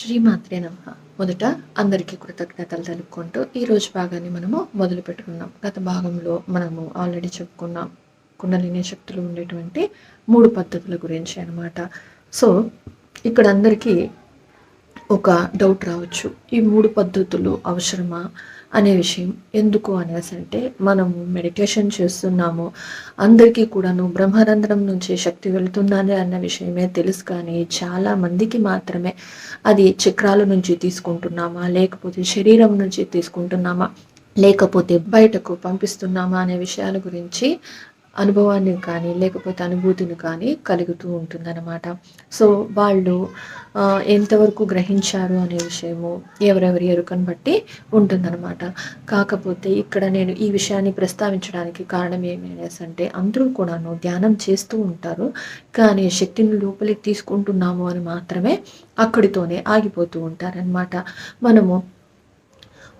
శ్రీమాత్రే నమ. మొదట అందరికీ కృతజ్ఞతలు తెలుపుకుంటూ ఈ రోజు భాగాన్ని మనము మొదలు పెట్టుకున్నాం గత భాగంలో మనము ఆల్రెడీ చెప్పుకున్నాం కుండలిని శక్తులు ఉండేటువంటి మూడు పద్ధతుల గురించి అనమాట సో ఇక్కడ అందరికీ ఒక డౌట్ రావచ్చు. ఈ మూడు పద్ధతులు అవసరమా? అనే విషయం. ఎందుకు అనేసి అంటే మనము మెడిటేషన్ చేస్తున్నాము. అందరికీ కూడాను బ్రహ్మరంధ్రం నుంచి శక్తి వెళుతున్నది అన్న విషయమే తెలుసు కానీ చాలా మందికి మాత్రమే అది చక్రాల నుంచి తీసుకుంటున్నామా? లేకపోతే శరీరం నుంచి తీసుకుంటున్నామా? లేకపోతే బయటకు పంపిస్తున్నామా? అనే విషయాల గురించి అనుభవాన్ని కానీ లేకపోతే అనుభూతిని కానీ కలుగుతూ ఉంటుందన్నమాట. సో వాళ్ళు ఎంతవరకు గ్రహించారు అనే విషయము ఎవరెవరి ఎరుకను బట్టి ఉంటుందన్నమాట. కాకపోతే ఇక్కడ నేను ఈ విషయాన్ని ప్రస్తావించడానికి కారణం ఏమి అంటే అందరూ కూడాను ధ్యానం చేస్తూ ఉంటారు కానీ శక్తిని లోపలికి తీసుకుంటున్నాము అని మాత్రమే అక్కడితోనే ఆగిపోతూ ఉంటారనమాట మనము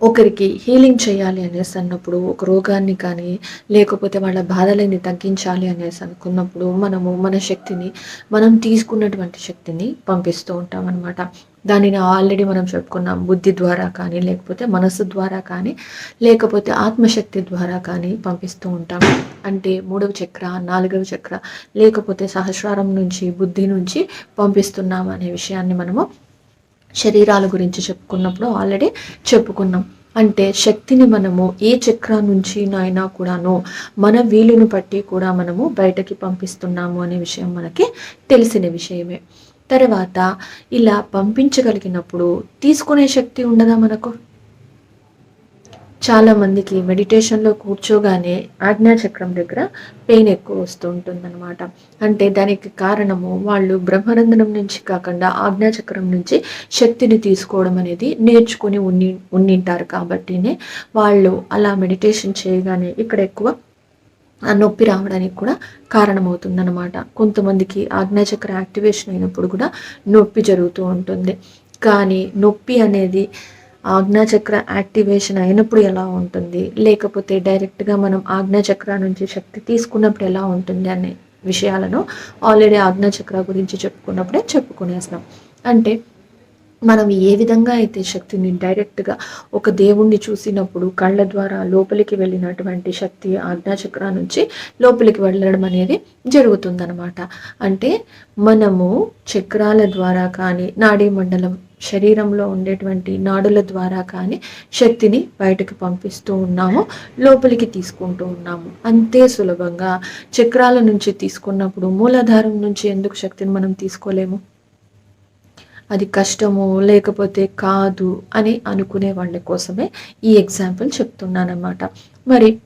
ఒకరికి హీలింగ్ చేయాలి అనేసి అన్నప్పుడు ఒక రోగాన్ని కానీ లేకపోతే వాళ్ళ బాధలని తగ్గించాలి అనేసి అనుకున్నప్పుడు మనము మన శక్తిని మనం తీసుకున్నటువంటి శక్తిని పంపిస్తూ ఉంటాం అనమాట దానిని ఆల్రెడీ మనం చెప్పుకున్నాం బుద్ధి ద్వారా కానీ లేకపోతే మనసు ద్వారా కానీ లేకపోతే ఆత్మశక్తి ద్వారా కానీ పంపిస్తూ ఉంటాం. అంటే మూడవ చక్ర నాలుగవ చక్ర లేకపోతే సహస్రారం నుంచి బుద్ధి నుంచి పంపిస్తున్నాం అనే విషయాన్ని మనము శరీరాల గురించి చెప్పుకున్నప్పుడు ఆల్రెడీ చెప్పుకున్నాం. అంటే శక్తిని మనము ఏ చక్ర నుంచి అయినా కూడాను మన వీలుని బట్టి కూడా మనము బయటకి పంపిస్తున్నాము అనే విషయం మనకి తెలిసిన విషయమే. తర్వాత ఇలా పంపించగలిగినప్పుడు తీసుకునే శక్తి ఉండదా మనకు? చాలామందికి మెడిటేషన్లో కూర్చోగానే ఆజ్ఞాచక్రం దగ్గర పెయిన్ ఎక్కువ వస్తూ ఉంటుందన్నమాట. అంటే దానికి కారణము వాళ్ళు బ్రహ్మరంధనం నుంచి కాకుండా ఆజ్ఞాచక్రం నుంచి శక్తిని తీసుకోవడం అనేది నేర్చుకుని ఉన్ని ఉండింటారు కాబట్టినే వాళ్ళు అలా మెడిటేషన్ చేయగానే ఇక్కడ ఎక్కువ ఆ నొప్పి రావడానికి కూడా కారణమవుతుందన్నమాట. కొంతమందికి ఆజ్ఞాచక్ర యాక్టివేషన్ అయినప్పుడు కూడా నొప్పి జరుగుతూ ఉంటుంది. కానీ నొప్పి అనేది ఆజ్ఞాచక్ర యాక్టివేషన్ అయినప్పుడు ఎలా ఉంటుంది? లేకపోతే డైరెక్ట్గా మనం ఆజ్ఞాచక్ర నుంచి శక్తి తీసుకున్నప్పుడు ఎలా ఉంటుంది అనే విషయాలను ఆల్రెడీ ఆజ్ఞాచక్ర గురించి చెప్పుకున్నప్పుడే చెప్పుకునేసినాం. అంటే మనం ఏ విధంగా అయితే శక్తిని డైరెక్ట్గా ఒక దేవుణ్ణి చూసినప్పుడు కళ్ళ ద్వారా లోపలికి వెళ్ళినటువంటి శక్తి ఆజ్ఞాచక్ర నుంచి లోపలికి వెళ్ళడం అనేది జరుగుతుందనమాట అంటే మనము చక్రాల ద్వారా కానీ నాడీ మండలం శరీరంలో ఉండేటువంటి నాడుల ద్వారా కానీ శక్తిని బయటకు పంపిస్తూ ఉన్నాము లోపలికి తీసుకుంటూ ఉన్నాము. అంతే సులభంగా చక్రాల నుంచి తీసుకున్నప్పుడు మూలాధారం నుంచి ఎందుకు శక్తిని మనం తీసుకోలేము? అది కష్టము లేకపోతే కాదు అని అనుకునే వాళ్ళ కోసమే ఈ ఎగ్జాంపుల్ చెప్తున్నానమాట మరి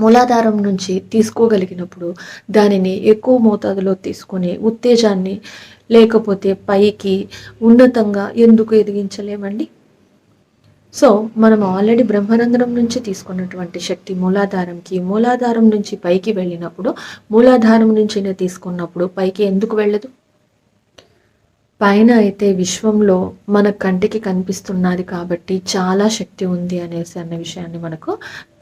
మూలాధారం నుంచి తీసుకోగలిగినప్పుడు దానిని ఎక్కువ మోతాదులో తీసుకుని ఉత్తేజాన్ని లేకపోతే పైకి ఉన్నతంగా ఎందుకు ఎదిగించలేమండి? సో మనం ఆల్రెడీ బ్రహ్మరంధ్రం నుంచి తీసుకున్నటువంటి శక్తి మూలాధారంకి మూలాధారం నుంచి పైకి వెళ్ళినప్పుడు మూలాధారం నుంచి తీసుకున్నప్పుడు పైకి ఎందుకు వెళ్ళదు? పైన అయితే విశ్వంలో మన కంటికి కనిపిస్తున్నది కాబట్టి చాలా శక్తి ఉంది అనేసి అన్న విషయాన్ని మనకు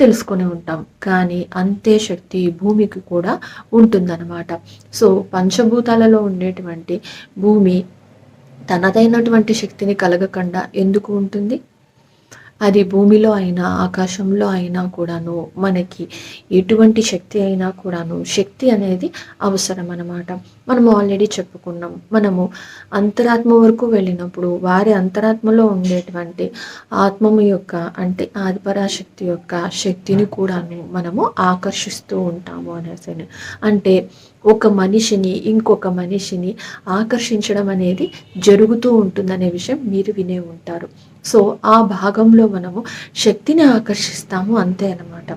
తెలుసుకొని ఉంటాం. కానీ అంతే శక్తి భూమికి కూడా ఉంటుందన్నమాట. సో పంచభూతాలలో ఉండేటువంటి భూమి తనదైనటువంటి శక్తిని కలగకుండా ఎందుకు ఉంటుంది? అది భూమిలో అయినా ఆకాశంలో అయినా కూడాను మనకి ఎటువంటి శక్తి అయినా కూడాను శక్తి అనేది అవసరం అన్నమాట మనము ఆల్రెడీ చెప్పుకున్నాం. మనము అంతరాత్మ వరకు వెళ్ళినప్పుడు వారి అంతరాత్మలో ఉండేటువంటి ఆత్మము యొక్క అంటే ఆదిపరాశక్తి యొక్క శక్తిని కూడాను మనము ఆకర్షిస్తూ ఉంటాము అనేసి. అంటే ఒక మనిషిని ఇంకొక మనిషిని ఆకర్షించడం అనేది జరుగుతూ ఉంటుందనే విషయం మీరు వినే ఉంటారు. సో ఆ భాగంలో మనము శక్తిని ఆకర్షిస్తాము అంతే అన్నమాట.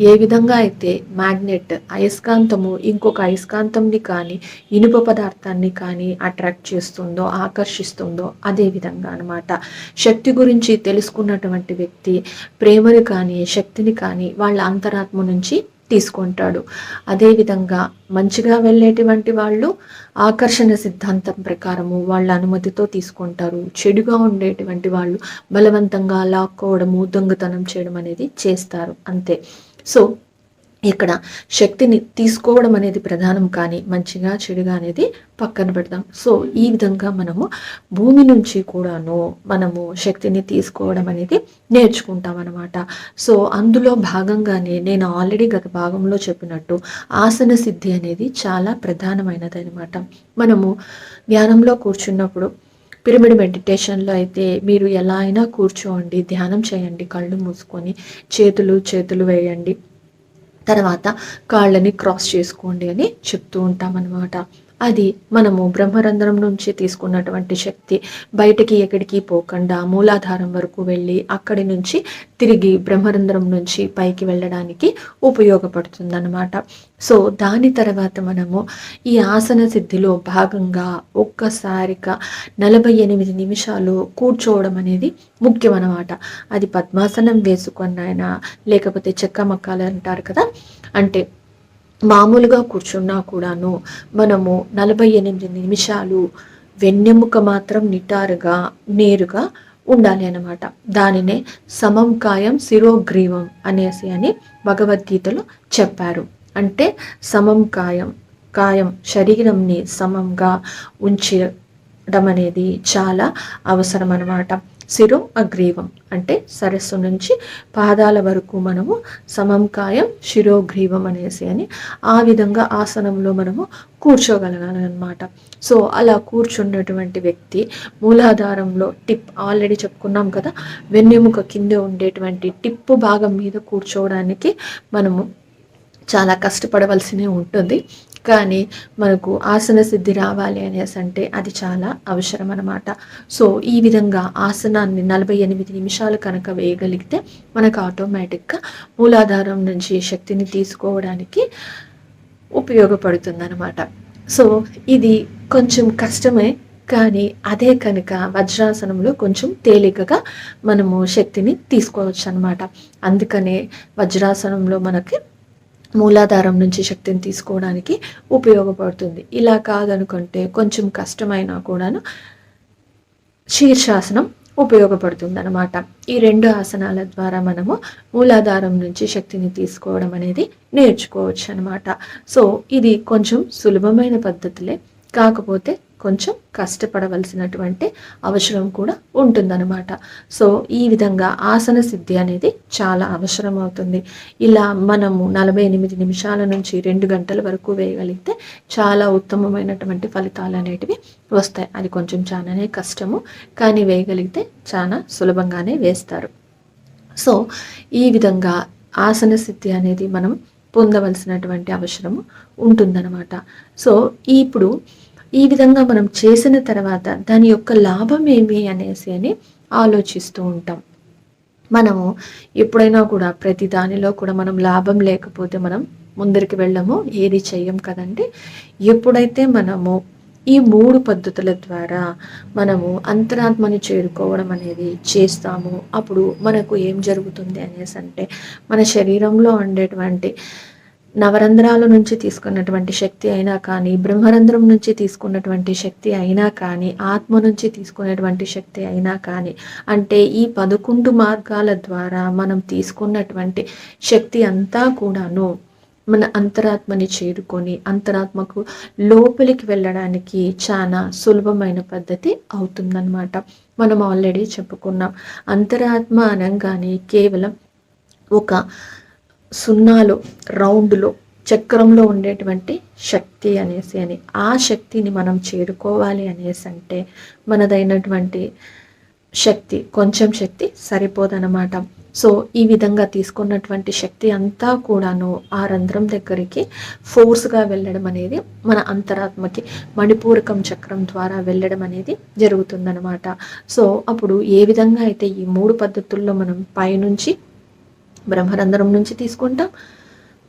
ఏ విధంగా అయితే మ్యాగ్నెట్ అయస్కాంతము ఇంకొక అయస్కాంతంని కానీ ఇనుప పదార్థాన్ని కానీ అట్రాక్ట్ చేస్తుందో ఆకర్షిస్తుందో అదే విధంగా అనమాట శక్తి గురించి తెలుసుకున్నటువంటి వ్యక్తి ప్రేమని కానీ శక్తిని కానీ వాళ్ళ అంతరాత్మ నుంచి తీసుకుంటాడు. అదేవిధంగా మంచిగా వెళ్ళేటువంటి వాళ్ళు ఆకర్షణ సిద్ధాంతం ప్రకారము వాళ్ళ అనుమతితో తీసుకుంటారు. చెడుగా ఉండేటువంటి వాళ్ళు బలవంతంగా లాక్కోవడము దొంగతనం చేయడం అనేది చేస్తారు. అంతే. సో ఇక్కడ శక్తిని తీసుకోవడం అనేది ప్రధానం కానీ మంచిగా చెడుగా అనేది పక్కన పెడదాం. సో ఈ విధంగా మనము భూమి నుంచి కూడాను మనము శక్తిని తీసుకోవడం అనేది నేర్చుకుంటాం అనమాట సో అందులో భాగంగానే నేను ఆల్రెడీ గత భాగంలో చెప్పినట్టు ఆసన సిద్ధి అనేది చాలా ప్రధానమైనది అనమాట మనము ధ్యానంలో కూర్చున్నప్పుడు పిరమిడ్ మెడిటేషన్లో అయితే మీరు ఎలా అయినా కూర్చోండి ధ్యానం చేయండి కళ్ళు మూసుకొని చేతులు చేతులు వేయండి. తర్వాత కాళ్ళని క్రాస్ చేసుకోండి అని చెప్తూ ఉంటాం అది మనము బ్రహ్మరంధ్రం నుంచి తీసుకున్నటువంటి శక్తి. బయటకి ఎక్కడికి పోకుండా మూలాధారం వరకు వెళ్ళి అక్కడి నుంచి తిరిగి బ్రహ్మరంధ్రం నుంచి పైకి వెళ్ళడానికి ఉపయోగపడుతుందన్నమాట. సో దాని తర్వాత మనము ఈ ఆసన సిద్ధిలో భాగంగా ఒక్కసారిగా నలభై ఎనిమిది నిమిషాలు కూర్చోవడం అనేది ముఖ్యం అన్నమాట అది పద్మాసనం వేసుకున్నైనా లేకపోతే చెక్క మక్కాలు అంటారు కదా అంటే మామూలుగా కూర్చున్నా కూడాను మనము నలభై ఎనిమిది నిమిషాలు వెన్నెముక మాత్రం నిటారుగా నేరుగా ఉండాలి అన్నమాట. దానినే సమం కాయం శిరోగ్రీవం అనేసి అని భగవద్గీతలో చెప్పారు. అంటే సమం కాయం కాయం శరీరంని సమంగా ఉంచడం అనేది చాలా అవసరం అన్నమాట శిరో అగ్రీవం అంటే సరస్సు నుంచి పాదాల వరకు మనము సమంకాయం శిరోగ్రీవం అనేసి అని ఆ విధంగా ఆసనంలో మనము కూర్చోగలగాలన్నమాట. సో అలా కూర్చున్నటువంటి వ్యక్తి మూలాధారంలో టిప్ ఆల్రెడీ చెప్పుకున్నాం కదా వెన్నెముక కింద ఉండేటువంటి టిప్పు భాగం మీద కూర్చోవడానికి మనము చాలా కష్టపడవలసినే ఉంటుంది. కానీ మనకు ఆసన సిద్ధి రావాలి అనేసి అంటే అది చాలా అవసరం అనమాట సో ఈ విధంగా ఆసనాన్ని నలభై ఎనిమిది నిమిషాలు కనుక వేయగలిగితే మనకు ఆటోమేటిక్గా మూలాధారం నుంచి శక్తిని తీసుకోవడానికి ఉపయోగపడుతుందన్నమాట. సో ఇది కొంచెం కష్టమే కానీ అదే కనుక వజ్రాసనంలో కొంచెం తేలికగా మనము శక్తిని తీసుకోవచ్చు అనమాట అందుకనే వజ్రాసనంలో మనకి మూలాధారం నుంచి శక్తిని తీసుకోవడానికి ఉపయోగపడుతుంది. ఇలా కాదనుకుంటే కొంచెం కష్టమైనా కూడాను శీర్షాసనం ఉపయోగపడుతుంది అనమాట ఈ రెండు ఆసనాల ద్వారా మనము మూలాధారం నుంచి శక్తిని తీసుకోవడం అనేది నేర్చుకోవచ్చు అనమాట సో ఇది కొంచెం సులభమైన పద్ధతులే. కాకపోతే కొంచెం కష్టపడవలసినటువంటి అవసరం కూడా ఉంటుందన్నమాట. సో ఈ విధంగా ఆసన సిద్ధి అనేది చాలా అవసరం అవుతుంది ఇలా మనము నలభై ఎనిమిది నిమిషాల నుంచి రెండు గంటల వరకు వేయగలిగితే చాలా ఉత్తమమైనటువంటి ఫలితాలు అనేటివి వస్తాయి. అది కొంచెం చాలానే కష్టము కానీ వేయగలిగితే చాలా సులభంగానే వేస్తారు. సో ఈ విధంగా ఆసన సిద్ధి అనేది మనం పొందవలసినటువంటి అవసరము ఉంటుందన్నమాట. సో ఇప్పుడు ఈ విధంగా మనం చేసిన తర్వాత దాని యొక్క లాభం ఏమి అనేసి అని ఆలోచిస్తూ ఉంటాం. మనము ఎప్పుడైనా కూడా ప్రతి దానిలో కూడా మనం లాభం లేకపోతే మనం ముందరికి వెళ్ళము ఏది చెయ్యం కదండి. ఎప్పుడైతే మనము ఈ మూడు పద్ధతుల ద్వారా మనము అంతరాత్మని చేరుకోవడం అనేది చేస్తాము అప్పుడు మనకు ఏం జరుగుతుంది అనేసి అంటే మన శరీరంలో ఉండేటువంటి నవరంధ్రాల నుంచి తీసుకున్నటువంటి శక్తి అయినా కానీ బ్రహ్మరంధ్రం నుంచి తీసుకున్నటువంటి శక్తి అయినా కానీ ఆత్మ నుంచి తీసుకున్నటువంటి శక్తి అయినా కానీ అంటే ఈ పదకొండు మార్గాల ద్వారా మనం తీసుకున్నటువంటి శక్తి అంతా కూడాను మన అంతరాత్మని చేరుకొని అంతరాత్మకు లోపలికి వెళ్ళడానికి చాలా సులభమైన పద్ధతి అవుతుందన్నమాట. మనం ఆల్రెడీ చెప్పుకున్నాం. అంతరాత్మ అనగానే కేవలం ఒక సున్నాలో రౌండ్లో చక్రంలో ఉండేటువంటి శక్తి అనేసి అని. ఆ శక్తిని మనం చేరుకోవాలి అనేసి అంటే మనదైనటువంటి శక్తి కొంచెం శక్తి సరిపోదన్నమాట. సో ఈ విధంగా తీసుకున్నటువంటి శక్తి అంతా కూడాను ఆ రంధ్రం దగ్గరికి ఫోర్స్గా వెళ్ళడం అనేది మన అంతరాత్మకి మణిపూరకం చక్రం ద్వారా వెళ్ళడం అనేది జరుగుతుందనమాట సో అప్పుడు ఏ విధంగా అయితే ఈ మూడు పద్ధతుల్లో మనం పైనుంచి బ్రహ్మరంధ్రం నుంచి తీసుకుంటాం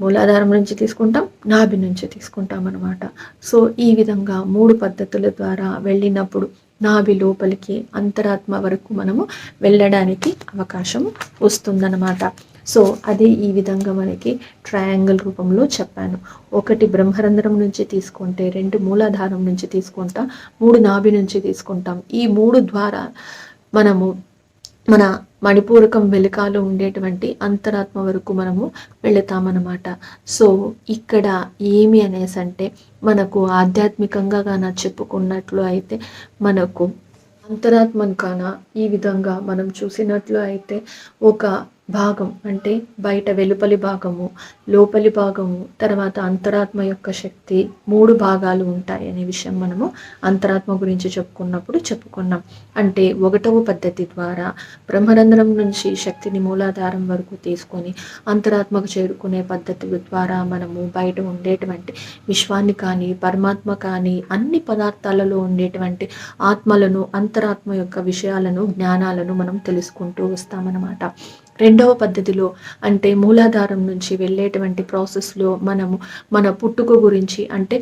మూలాధారం నుంచి తీసుకుంటాం నాభి నుంచి తీసుకుంటాం అనమాట సో ఈ విధంగా మూడు పద్ధతుల ద్వారా వెళ్ళినప్పుడు నాభి లోపలికి అంతరాత్మ వరకు మనము వెళ్ళడానికి అవకాశం వస్తుందన్నమాట. సో అదే ఈ విధంగా మనకి ట్రయాంగిల్ రూపంలో చెప్పాను. ఒకటి బ్రహ్మరంధ్రం నుంచి తీసుకుంటే రెండు మూలాధారం నుంచి తీసుకుంటాం మూడు నాభి నుంచి తీసుకుంటాం. ఈ మూడు ద్వారా మనము మన మణిపూరకం వెలుకాలో ఉండేటువంటి అంతరాత్మ వరకు మనము వెళతామన్నమాట. సో ఇక్కడ ఏమి అనేసి అంటే మనకు ఆధ్యాత్మికంగా కాన చెప్పుకున్నట్లు అయితే మనకు అంతరాత్మను కాన ఈ విధంగా మనం చూసినట్లు అయితే ఒక భాగం అంటే బయట వెలుపలి భాగము లోపలి భాగము తర్వాత అంతరాత్మ యొక్క శక్తి మూడు భాగాలు ఉంటాయి అనే విషయం మనము అంతరాత్మ గురించి చెప్పుకున్నప్పుడు చెప్పుకున్నాం. అంటే ఒకటవ పద్ధతి ద్వారా బ్రహ్మరంధ్రం నుంచి శక్తిని మూలాధారం వరకు తీసుకొని అంతరాత్మకు చేరుకునే పద్ధతి ద్వారా మనము బయట ఉండేటువంటి విశ్వాన్ని కానీ పరమాత్మ కానీ అన్ని పదార్థాలలో ఉండేటువంటి ఆత్మలను అంతరాత్మ యొక్క విషయాలను జ్ఞానాలను మనం తెలుసుకుంటూ వస్తామన్నమాట. రెండవ పద్ధతిలో అంటే మూలాధారం నుంచి వెళ్ళేటువంటి ప్రాసెస్లో మనము మన పుట్టుక గురించి అంటే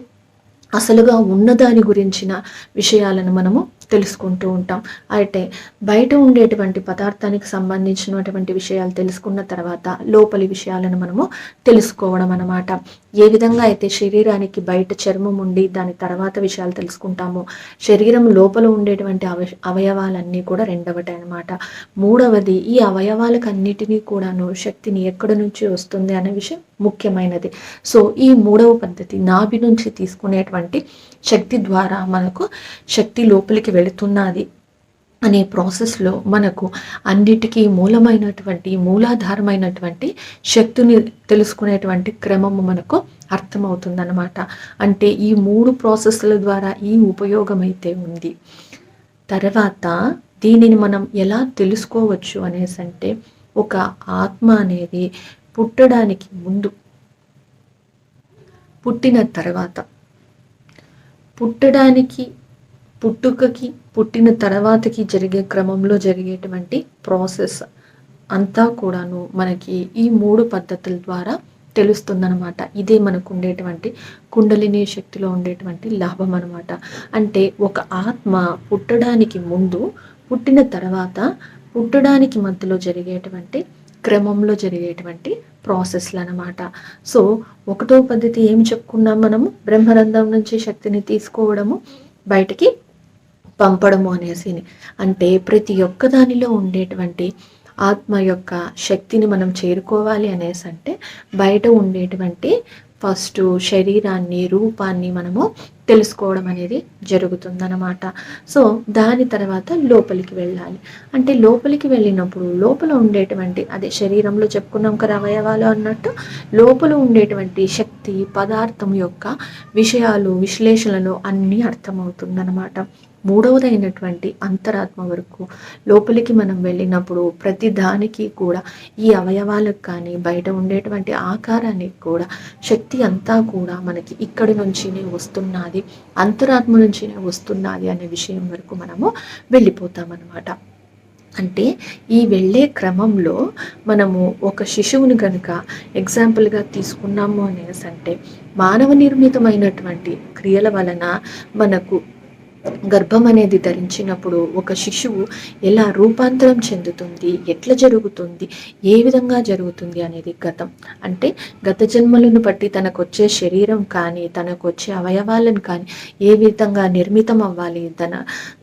అసలుగా ఉన్నదాని గురించిన విషయాలను మనము తెలుసుకుంటూ ఉంటాం. అయితే బయట ఉండేటువంటి పదార్థానికి సంబంధించినటువంటి విషయాలు తెలుసుకున్న తర్వాత లోపలి విషయాలను మనము తెలుసుకోవడం అనమాట ఏ విధంగా అయితే శరీరానికి బయట చర్మం ఉండి దాని తర్వాత విషయాలు తెలుసుకుంటామో శరీరం లోపల ఉండేటువంటి అవ అవయవాలన్నీ కూడా రెండవటి అనమాట మూడవది ఈ అవయవాలకు అన్నిటినీ కూడాను శక్తిని ఎక్కడ నుంచి వస్తుంది అనే విషయం ముఖ్యమైనది. సో ఈ మూడవ పద్ధతి నాభి నుంచి తీసుకునేటువంటి శక్తి ద్వారా మనకు శక్తి లోపలికి వెళుతున్నది అనే ప్రాసెస్లో మనకు అన్నిటికీ మూలమైనటువంటి మూలాధారమైనటువంటి శక్తిని తెలుసుకునేటువంటి క్రమము మనకు అర్థమవుతుందన్నమాట. అంటే ఈ మూడు ప్రాసెస్ల ద్వారా ఈ ఉపయోగం అయితే ఉంది. తర్వాత దీనిని మనం ఎలా తెలుసుకోవచ్చు అనేసి అంటే ఒక ఆత్మ అనేది పుట్టడానికి ముందు పుట్టిన తర్వాత పుట్టడానికి పుట్టుకకి పుట్టిన తర్వాతకి జరిగే క్రమంలో జరిగేటువంటి ప్రాసెస్ అంతా కూడాను మనకి ఈ మూడు పద్ధతుల ద్వారా తెలుస్తుందనమాట ఇదే మనకు ఉండేటువంటి కుండలిని శక్తిలో ఉండేటువంటి లాభం అనమాట అంటే ఒక ఆత్మ పుట్టడానికి ముందు పుట్టిన తర్వాత పుట్టడానికి మధ్యలో జరిగేటువంటి క్రమంలో జరిగేటువంటి ప్రాసెస్లు అనమాట సో ఒకటో పద్ధతి ఏమి చెప్పుకున్నాం మనము? బ్రహ్మరంధం నుంచి శక్తిని తీసుకోవడము బయటికి పంపడము అనేసి అంటే ప్రతి ఒక్క దానిలో ఉండేటువంటి ఆత్మ యొక్క శక్తిని మనం చేరుకోవాలి అనేసి అంటే బయట ఉండేటువంటి ఫస్ట్ శరీరాన్ని రూపాన్ని మనము తెలుసుకోవడం అనేది జరుగుతుందన్నమాట. సో దాని తర్వాత లోపలికి వెళ్ళాలి. అంటే లోపలికి వెళ్ళినప్పుడు లోపల ఉండేటువంటి అదే శరీరంలో చెప్పుకున్నాం కదా అవయవాలు అన్నట్టు లోపల ఉండేటువంటి శక్తి పదార్థం యొక్క విషయాలు విశ్లేషణలు అన్నీ అర్థమవుతుందన్నమాట. మూడవదైనటువంటి అంతరాత్మ వరకు లోపలికి మనం వెళ్ళినప్పుడు ప్రతి దానికి కూడా ఈ అవయవాలకు కానీ బయట ఉండేటువంటి ఆకారానికి కూడా శక్తి అంతా కూడా మనకి ఇక్కడి నుంచినే వస్తున్నది అంతరాత్మ నుంచినే వస్తున్నది అనే విషయం వరకు మనము వెళ్ళిపోతామన్నమాట. అంటే ఈ వెళ్ళే క్రమంలో మనము ఒక శిశువుని కనుక ఎగ్జాంపుల్గా తీసుకున్నాము అనేసి అంటే మానవ నిర్మితమైనటువంటి క్రియల వలన మనకు గర్భం అనేది ధరించినప్పుడు ఒక శిశువు ఎలా రూపాంతరం చెందుతుంది ఎట్లా జరుగుతుంది ఏ విధంగా జరుగుతుంది అనేది గతం. అంటే గత జన్మలను బట్టి తనకు వచ్చే శరీరం కానీ తనకు వచ్చే అవయవాలను కానీ ఏ విధంగా నిర్మితం అవ్వాలి తన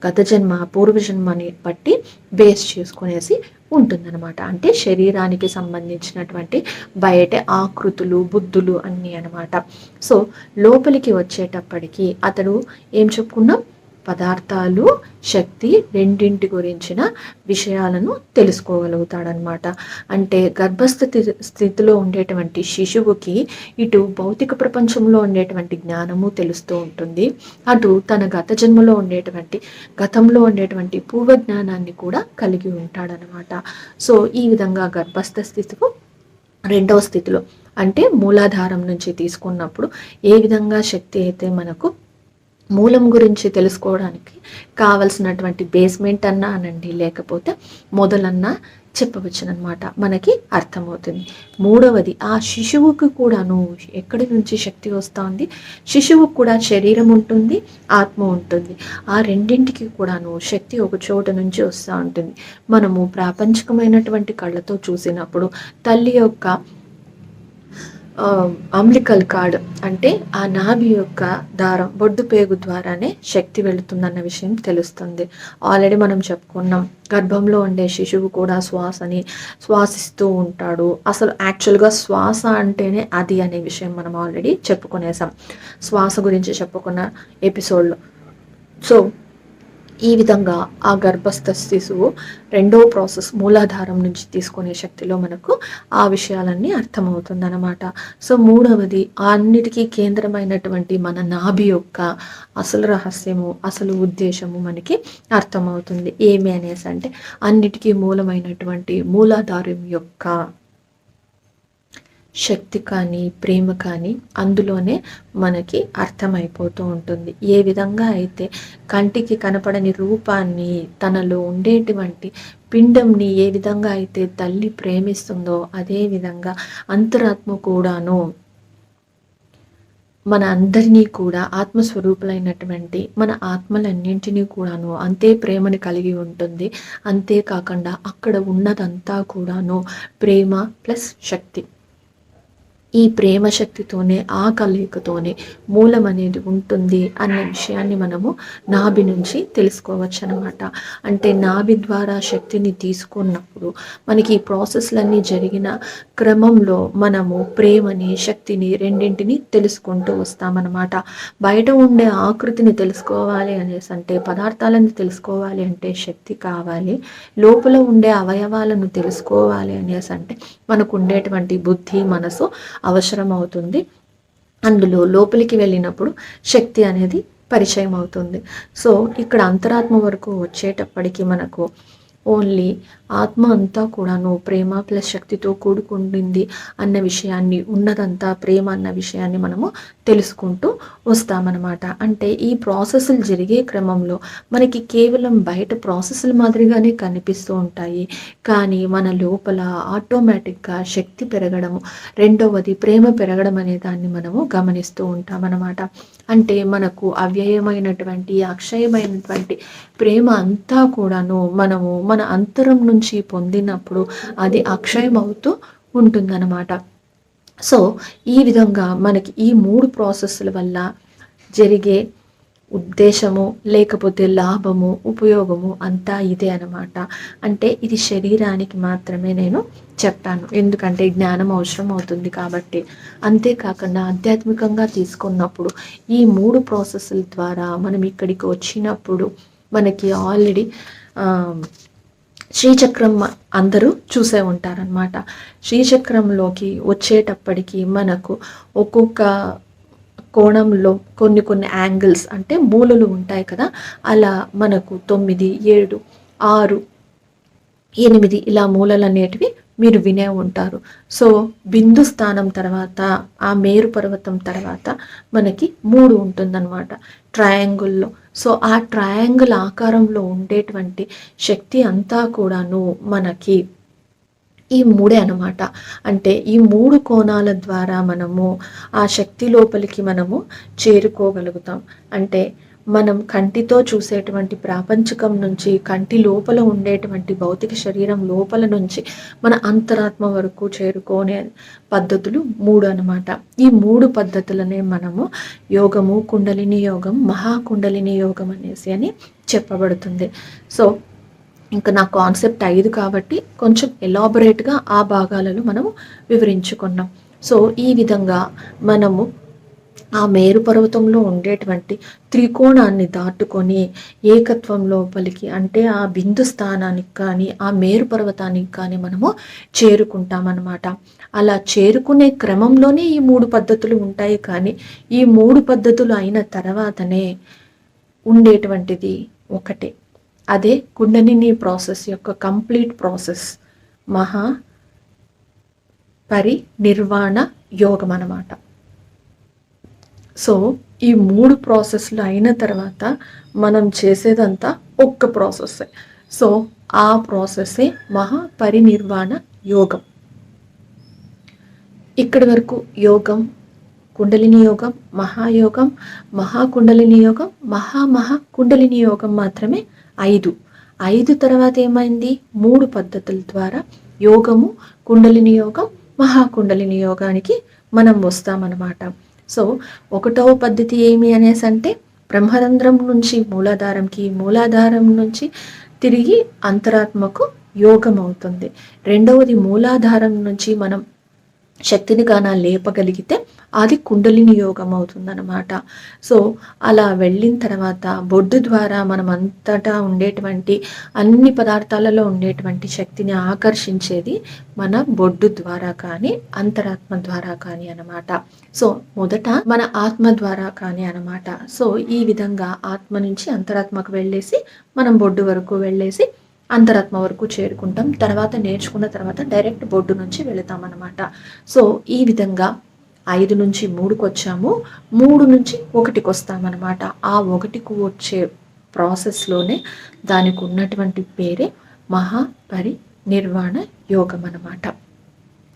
గత జన్మ పూర్వజన్మని బట్టి బేస్ చేసుకునేసి ఉంటుందన్నమాట. అంటే శరీరానికి సంబంధించినటువంటి బయట ఆకృతులు బుద్ధులు అన్నీ అనమాట సో లోపలికి వచ్చేటప్పటికి అతడు ఏం చెప్పుకున్నాం? పదార్థాలు శక్తి రెండింటి గురించిన విషయాలను తెలుసుకోగలుగుతాడనమాట అంటే గర్భస్థితి స్థితిలో ఉండేటువంటి శిశువుకి ఇటు భౌతిక ప్రపంచంలో ఉండేటువంటి జ్ఞానము తెలుస్తూ ఉంటుంది. అటు తన గత జన్మలో ఉండేటువంటి గతంలో ఉండేటువంటి పూర్వ జ్ఞానాన్ని కూడా కలిగి ఉంటాడనమాట సో ఈ విధంగా గర్భస్థ స్థితికు రెండవ స్థితిలో అంటే మూలాధారం నుంచి తీసుకున్నప్పుడు ఏ విధంగా శక్తి అయితే మనకు మూలం గురించి తెలుసుకోవడానికి కావలసినటువంటి బేస్మెంట్ అన్నా అనండి లేకపోతే మొదలన్నా చెప్పవచ్చునమాట మనకి అర్థమవుతుంది. మూడవది ఆ శిశువుకు కూడాను ఎక్కడి నుంచి శక్తి వస్తుంది? శిశువుకు కూడా శరీరం ఉంటుంది ఆత్మ ఉంటుంది. ఆ రెండింటికి కూడాను శక్తి ఒక చోట నుంచి వస్తూ ఉంటుంది. మనము ప్రాపంచికమైనటువంటి కళ్ళతో చూసినప్పుడు తల్లి యొక్క అంబ్లికల్ కార్డ్ అంటే ఆ నాభి యొక్క దారం బొడ్డు పేగు ద్వారానే శక్తి వెళుతుందన్న విషయం తెలుస్తుంది. ఆల్రెడీ మనం చెప్పుకున్నాం గర్భంలో ఉండే శిశువు కూడా శ్వాసని శ్వాసిస్తూ ఉంటాడు. అసలు యాక్చువల్గా శ్వాస అంటేనే అది అనే విషయం మనం ఆల్రెడీ చెప్పుకునేసాం. శ్వాస గురించి చెప్పుకున్న ఎపిసోడ్లో సో ఈ విధంగా ఆ గర్భస్థ శిశువు రెండో ప్రాసెస్ మూలాధారం నుంచి తీసుకునే శక్తిలో మనకు ఆ విషయాలన్నీ అర్థమవుతుందన్నమాట. సో మూడవది అన్నిటికీ కేంద్రమైనటువంటి మన నాభి యొక్క అసలు రహస్యము అసలు ఉద్దేశము మనకి అర్థమవుతుంది. ఏమి అనేసి అంటే అన్నిటికీ మూలమైనటువంటి మూలాధారం యొక్క శక్తి కానీ ప్రేమ కానీ అందులోనే మనకి అర్థమైపోతూ ఉంటుంది. ఏ విధంగా అయితే కంటికి కనపడని రూపాన్ని తనలో ఉండేటువంటి పిండంని ఏ విధంగా అయితే తల్లి ప్రేమిస్తుందో అదే విధంగా అంతరాత్మ కూడాను మన అందరినీ కూడా ఆత్మస్వరూపులైనటువంటి మన ఆత్మలన్నింటినీ కూడాను అంతే ప్రేమని కలిగి ఉంటుంది. అంతేకాకుండా అక్కడ ఉన్నదంతా కూడాను ప్రేమ ప్లస్ శక్తి. ఈ ప్రేమ శక్తితోనే ఆ కలయికతోనే మూలం అనేది ఉంటుంది అన్న విషయాన్ని మనము నాభి నుంచి తెలుసుకోవచ్చు అనమాట అంటే నాభి ద్వారా శక్తిని తీసుకున్నప్పుడు మనకి ఈ ప్రాసెస్లన్నీ జరిగిన క్రమంలో మనము ప్రేమని శక్తిని రెండింటిని తెలుసుకుంటూ వస్తామన్నమాట. బయట ఉండే ఆకృతిని తెలుసుకోవాలి అనేసి అంటే పదార్థాలను తెలుసుకోవాలి అంటే శక్తి కావాలి. లోపల ఉండే అవయవాలను తెలుసుకోవాలి అనేసి అంటే మనకు ఉండేటువంటి బుద్ధి మనసు అవసరం అవుతుంది అందులో లోపలికి వెళ్ళినప్పుడు శక్తి అనేది పరిచయం అవుతుంది సో ఇక్కడ అంతరాత్మ వరకు వచ్చేటప్పటికి మనకు ఓన్లీ ఆత్మ అంతా కూడాను ప్రేమ ప్లస్ శక్తితో కూడుకుంటుంది అన్న విషయాన్ని ఉన్నదంతా ప్రేమ అన్న విషయాన్ని మనము తెలుసుకుంటూ వస్తామన్నమాట. అంటే ఈ ప్రాసెస్లు జరిగే క్రమంలో మనకి కేవలం బయట ప్రాసెస్లు మాదిరిగానే కనిపిస్తూ ఉంటాయి. కానీ మన లోపల ఆటోమేటిక్గా శక్తి పెరగడము రెండవది ప్రేమ పెరగడం అనే దాన్ని మనము గమనిస్తూ ఉంటామన్నమాట. అంటే మనకు అవ్యయమైనటువంటి అక్షయమైనటువంటి ప్రేమ అంతా కూడాను మనము మన అంతరం నుంచి నుంచి పొందినప్పుడు అది అక్షయం అవుతూ ఉంటుందన్నమాట. సో ఈ విధంగా మనకి ఈ మూడు ప్రాసెస్ల వల్ల జరిగే ఉద్దేశము లేకపోతే లాభము ఉపయోగము అంతా ఇదే అనమాట అంటే ఇది శరీరానికి మాత్రమే నేను చెప్పాను. ఎందుకంటే జ్ఞానం అవసరం అవుతుంది కాబట్టి. అంతేకాకుండా ఆధ్యాత్మికంగా తీసుకున్నప్పుడు ఈ మూడు ప్రాసెస్ల ద్వారా మనం ఇక్కడికి వచ్చినప్పుడు మనకి ఆల్రెడీ శ్రీచక్రం అందరూ చూసే ఉంటారనమాట శ్రీచక్రంలోకి వచ్చేటప్పటికి మనకు ఒక్కొక్క కోణంలో కొన్ని కొన్ని యాంగిల్స్ అంటే మూలలు ఉంటాయి కదా అలా మనకు తొమ్మిది ఏడు ఆరు ఎనిమిది ఇలా మూలలు అనేటివి మీరు వినే ఉంటారు. సో బిందు స్థానం తర్వాత ఆ మేరు పర్వతం తర్వాత మనకి మూడు ఉంటుందన్నమాట. ట్రయాంగుల్లో సో ఆ ట్రయాంగిల్ ఆకారంలో ఉండేటువంటి శక్తి అంతా కూడాను మనకి ఈ మూడే అనమాట అంటే ఈ మూడు కోణాల ద్వారా మనము ఆ శక్తి లోపలికి మనము చేరుకోగలుగుతాం. అంటే మనం కంటితో చూసేటువంటి ప్రాపంచికం నుంచి కంటి లోపల ఉండేటువంటి భౌతిక శరీరం లోపల నుంచి మన అంతరాత్మ వరకు చేరుకునే పద్ధతులు మూడు అనమాట ఈ మూడు పద్ధతులనే మనము యోగము కుండలిని యోగం మహాకుండలిని యోగం అనేసి అని చెప్పబడుతుంది. సో ఇంకా నా కాన్సెప్ట్ ఐదు కాబట్టి కొంచెం ఎలాబొరేట్గా ఆ భాగాలలో మనము వివరించుకున్నాం. సో ఈ విధంగా మనము ఆ మేరు పర్వతంలో ఉండేటువంటి త్రికోణాన్ని దాటుకొని ఏకత్వం లోపలికి అంటే ఆ బిందు స్థానానికి కానీ ఆ మేరు పర్వతానికి కానీ మనము చేరుకుంటామన్నమాట. అలా చేరుకునే క్రమంలోనే ఈ మూడు పద్ధతులు ఉంటాయి కానీ ఈ మూడు పద్ధతులు అయిన తర్వాతనే ఉండేటువంటిది ఒకటే. అదే కుండలిని ప్రాసెస్ యొక్క కంప్లీట్ ప్రాసెస్ మహా పరి నిర్వాణ యోగం అన్నమాట సో ఈ మూడు ప్రాసెస్లు అయిన తర్వాత మనం చేసేదంతా ఒక్క ప్రాసెస్ సో ఆ ప్రాసెస్సే మహాపరినిర్వాణ యోగం. ఇక్కడి వరకు యోగం కుండలిని యోగం మహాయోగం మహాకుండలిని యోగం మహామహా కుండలిని యోగం మాత్రమే ఐదు. ఐదు తర్వాత ఏమైంది? మూడు పద్ధతుల ద్వారా యోగము కుండలిని యోగం మహాకుండలిని యోగానికి మనం వస్తామన్నమాట. సో ఒకటవ పద్ధతి ఏమి అనేసి అంటే బ్రహ్మరంధ్రం నుంచి మూలాధారంకి మూలాధారం నుంచి తిరిగి అంతరాత్మకు యోగం అవుతుంది. రెండవది మూలాధారం నుంచి మనం శక్తిని గాన లేపగలిగితే అది కుండలిని యోగం అవుతుందన్నమాట సో అలా వెళ్ళిన తర్వాత బొడ్డు ద్వారా మనం అంతటా ఉండేటువంటి అన్ని పదార్థాలలో ఉండేటువంటి శక్తిని ఆకర్షించేది మన బొడ్డు ద్వారా కానీ అంతరాత్మ ద్వారా కానీ అనమాట సో మొదట మన ఆత్మ ద్వారా కానీ అనమాట సో ఈ విధంగా ఆత్మ నుంచి అంతరాత్మకు వెళ్ళేసి మనం బొడ్డు వరకు వెళ్ళేసి అంతరాత్మ వరకు చేరుకుంటాం. తర్వాత నేర్చుకున్న తర్వాత డైరెక్ట్ బోర్డు నుంచి వెళతాం అనమాట సో ఈ విధంగా ఐదు నుంచి మూడుకు వచ్చాము మూడు నుంచి ఒకటికి వస్తామన్నమాట ఆ ఒకటికి వచ్చే ప్రాసెస్లోనే దానికి ఉన్నటువంటి పేరే మహాపరినిర్వాణ యోగం అన్నమాట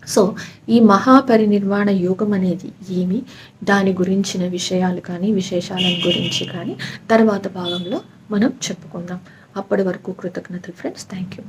సో ఈ మహాపరినిర్వాణ యోగం అనేది ఏమి? దాని గురించిన విషయాలు కానీ విశేషాలను గురించి కానీ తర్వాత భాగంలో మనం చెప్పుకుందాం. అప్పటి వరకు కృతజ్ఞతలు ఫ్రెండ్స్ థ్యాంక్ యూ